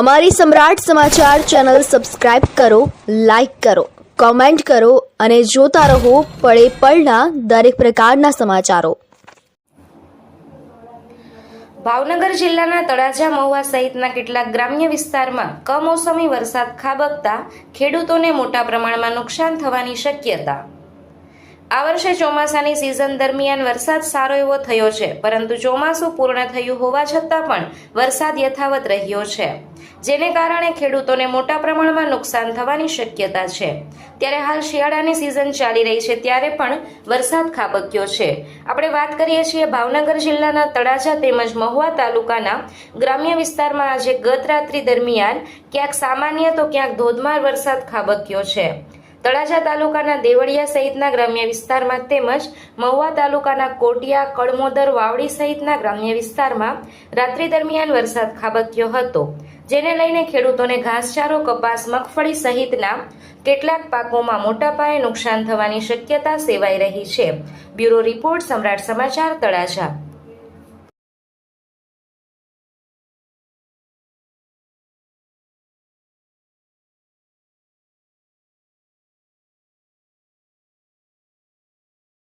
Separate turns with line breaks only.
અમારી Samrat Samachar channel subscribe કરો, like કરો, કોમેન્ટ કરો અને જોતા રહો પળે પળના દરેક પ્રકારના સમાચારો.
ભાવનગર જિલ્લાના તળાજા મહુવા સહિતના કેટલાક ગ્રામ્ય વિસ્તારમાં કમોસમી વરસાદ ખાબકતા ખેડૂતોને મોટા પ્રમાણમાં નુકસાન થવાની શક્યતા આ વર્ષે ચોમાસાની સિઝન દરમિયાન વરસાદ સારો એવો થયો છે, પરંતુ ચોમાસું પૂર્ણ થયું હોવા છતાં પણ વરસાદ યથાવત રહ્યો છે. જેને કારણે ખેડૂતોને મોટા પ્રમાણમાં નુકસાન થવાની શક્યતા છે. ત્યારે હાલ શિયાળાની સિઝન ચાલી રહી છે, ત્યારે પણ વરસાદ ખાબક્યો છે. આપણે વાત કરીએ છીએ ભાવનગર જિલ્લાના તળાજા તેમજ મહુવા તાલુકાના ગ્રામ્ય વિસ્તારમાં આજે ગત રાત્રિ દરમિયાન ક્યાંક સામાન્ય તો ક્યાંક ધોધમાર વરસાદ ખાબક્યો છે. તળાજા તાલુકાના દેવળિયા સહિતના ગ્રામ્ય વિસ્તારમાં તેમજ મહુવા તાલુકાના કોટિયા કળમોદર વાવડી સહિતના ગ્રામ્ય વિસ્તારમાં રાત્રિ દરમિયાન વરસાદ ખાબક્યો હતો, જેને લઈને ખેડૂતોને ઘાસચારો, કપાસ, મગફળી સહિતના કેટલાક પાકોમાં મોટા પાયે નુકસાન થવાની શક્યતા સેવાઈ રહી છે. બ્યુરો રિપોર્ટ સમ્રાટ સમાચાર તળાજા.